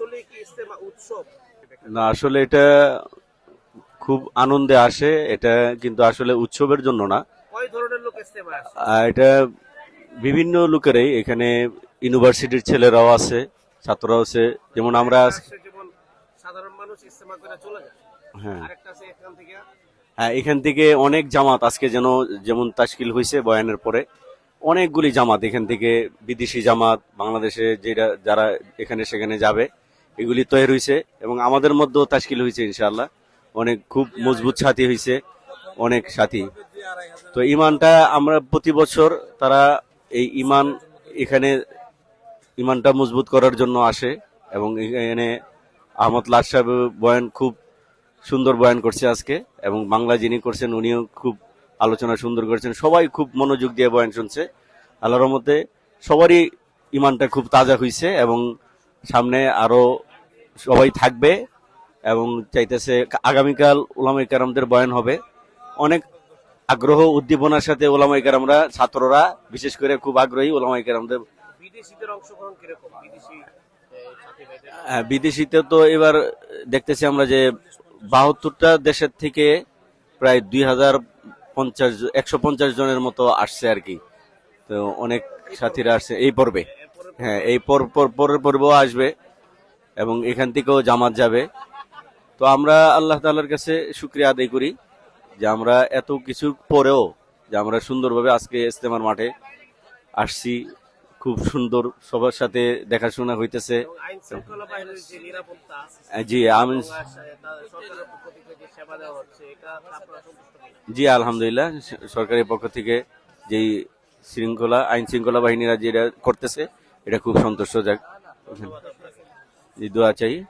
আসলে কি ইস্তেমা উৎসব? না আসলে এটা খুব আনন্দে আসে। এটা কিন্তু আসলে উৎসবের জন্য না। কয় ধরনের লোক ইস্তেমা এটা বিভিন্ন লোকেরই। এখানে ইউনিভার্সিটির ছেলেরাও আছে ছাত্ররাও আছে। যেমন আমরা সাধারণ মানুষ ইস্তেমা করে চলে যায় হ্যাঁ। এখান থেকে। হ্যাঁ এখান থেকে অনেক জামাত আজকে যেন যেমন তাশকিল হয়েছে বয়ানের পরে অনেকগুলি জামাত। এখান থেকে বিদেশি জামাত বাংলাদেশে যেটা যারা এখানে সেখানে যাবে। এগুলি তৈরি হয়েছে এবং আমাদের মধ্যেও তাশকিল হয়েছে ইনশাল্লাহ অনেক খুব মজবুত সাথী হয়েছে অনেক সাথী। তো ইমানটা আমরা প্রতি বছর তারা এই ইমান এখানে, ইমানটা মজবুত করার জন্য আসে এবং এখানে আহমদ লাট সাহেব বয়ান খুব সুন্দর বয়ান করছে আজকে এবং বাংলা যিনি করছেন উনিও খুব আলোচনা সুন্দর করেছেন। সবাই খুব মনোযোগ দিয়ে বয়ান শুনছে। আল্লাহর রহমতে সবারই ইমানটা খুব তাজা হয়েছে এবং সামনে আরও সবাই থাকবে এবং চাইতেছে আগামীকাল ওলামাই কারামদের বয়ান হবে। অনেক আগ্রহ উদ্দীপনার সাথে ওলামাই কারামরা ছাত্ররা বিশেষ করে খুব আগ্রহী ওলামাই কারামদের হ্যাঁ, বিদেশিতে তো এবার দেখতেছি আমরা যে বাহাত্তরটা দেশের থেকে প্রায় দুই হাজার পঞ্চাশ একশো পঞ্চাশ জনের মতো আসছে আর কি। তো অনেক সাথীরা আসছে। এই পর্বে হ্যাঁ এই পর পর- পরের পর্বও আসবে। এবং এখান থেকেও জামাত যাবে। তো আমরা আল্লাহ তাআলার কাছে শুক্রিয়া আদায় করি যে আমরা এত কিছু পরেও যে আমরা সুন্দরভাবে আজকে ইস্তেমার মাঠে আসছি। খুব সুন্দর সবার সাথে দেখাশোনা হইতেছে। এবং আইন শৃঙ্খলা বাহিনীর যে নিরাপত্তা আহ, জি আমি? জি আলহামদুলিল্লাহ সরকারের পক্ষ থেকে যেই শৃঙ্খলা আইন শৃঙ্খলা বাহিনীরা যেটা করতেছে এটা খুব সন্তুষ্টজনক ઈદવા चाहिए